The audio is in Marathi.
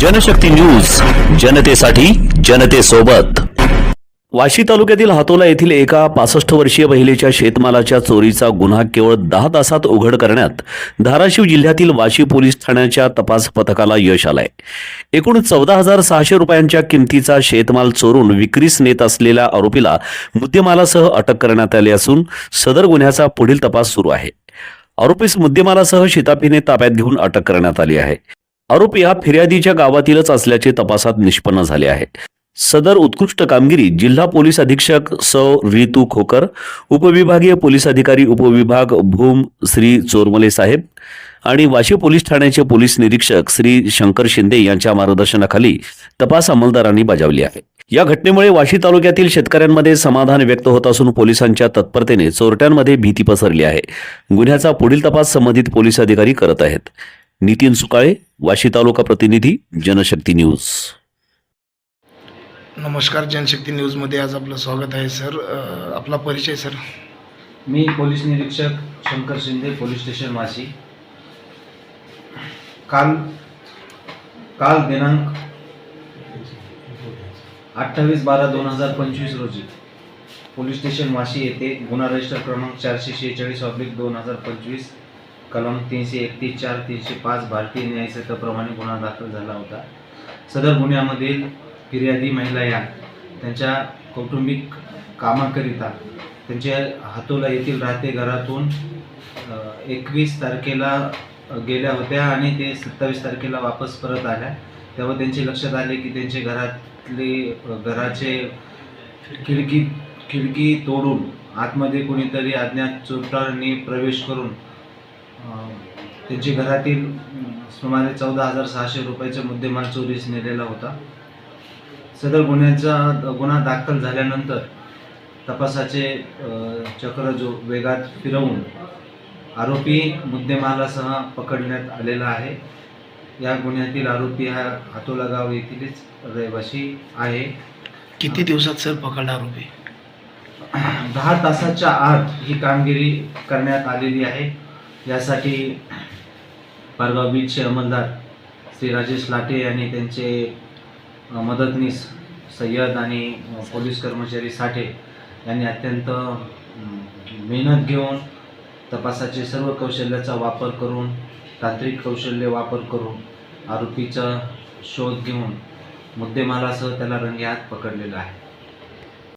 जनशक्ती न्यूज जनतेसाठी जनतेसोबत. वाशी तालुक्यातील हातोला येथील एका पासष्ट वर्षीय महिलेच्या शेतमालाच्या चोरीचा गुन्हा केवळ दहा तासात उघड करण्यात धाराशिव जिल्ह्यातील वाशी पोलीस ठाण्याच्या तपास पथकाला यश आलंय. एकूण चौदा हजार सहाशे रुपयांच्या किमतीचा शेतमाल चोरून विक्रीस नेत असलेल्या आरोपीला मुद्देमालासह अटक करण्यात आली असून सदर गुन्ह्याचा पुढील तपास सुरू आहे. आरोपीस मुद्देमालासह शितापीने ताब्यात घेऊन अटक करण्यात आली आहे. आरोपी हा फिर्यादीच्या गावातीलच असल्याचे तपासात निष्पन्न झाले आहे. सदर उत्कृष्ट कामगिरी जिल्हा पोलीस अधीक्षक सौ. रितू खोकर उपविभागीय पोलीस अधिकारी उपविभाग भूम श्री चोरमले साहेब आणि वाशी पोलीस ठाण्याचे पोलीस निरीक्षक श्री शंकर शिंदे यांच्या मार्गदर्शनाखाली तपास अंमलदारांनी बजावली आहे. या घटनेमुळे वाशी तालुक्यातील शेतकऱ्यांमध्ये समाधान व्यक्त होत असून पोलिसांच्या तत्परतेने चोरट्यांमध्ये भीती पसरली आहे. गुन्ह्याचा पुढील तपास संबंधित पोलीस अधिकारी करत आहेत. नितीन सुकाळे वाशी तालुका प्रतिनिधी जनशक्ती न्यूज. नमस्कार जनशक्ती न्यूजमध्ये आज आपलं स्वागत आहे सर. आपला परिचय सर. मी पोलीस निरीक्षक शंकर शिंदे पोलीस स्टेशन वाशी. काल काल दिनांक अठ्ठावीस बारा दोन हजार पंचवीस रोजी पोलीस स्टेशन वाशी येथे गुन्हा रजिस्टर क्रमांक चारशे शेहेचाळीस ऑब्लिक दोन हजार पंचवीस कलम तीनशे एकतीस चार तीनशे पाच भारतीय न्यायसंहितेप्रमाणे गुन्हा दाखल झाला होता. सदर गुन्ह्यामधील फिर्यादी महिला या त्यांच्या कौटुंबिक कामाकरिता त्यांच्या हातोला येथील राहते घरातून एकवीस तारखेला गेल्या होत्या आणि ते सत्तावीस तारखेला वापस परत आल्या. तेव्हा त्यांचे लक्षात आले की त्यांचे घरातले घराचे खिडकी खिडकी तोडून आतमध्ये कोणीतरी अज्ञात चोरटांनी प्रवेश करून त्यांचे घरातील सुमारे चौदा हजार सहाशे रुपयाचा मुद्देमाल चोरीस नेलेला होता. सदर गुन्ह्याचा गुन्हा दाखल झाल्यानंतर तपासाचे चक्र जो वेगात फिरवून आरोपी मुद्देमालासह पकडण्यात आलेला आहे. या गुन्ह्यातील आरोपी हा हातोला गाव येथीलच रहिवासी आहे. किती दिवसात सर पकडला आरोपी? दहा तासाच्या आत ही कामगिरी करण्यात आलेली आहे. यासाठी पारगाव बीचचे अंमलदार श्री राजेश लाटे आणि त्यांचे मदतनीस सय्यद आणि पोलीस कर्मचारी साठे यांनी अत्यंत मेहनत घेऊन तपासाचे सर्व कौशल्याचा वापर करून तांत्रिक कौशल्य वापर करून आरोपीचा शोध घेऊन मुद्देमालासह त्याला रंगेहात पकडलेला आहे.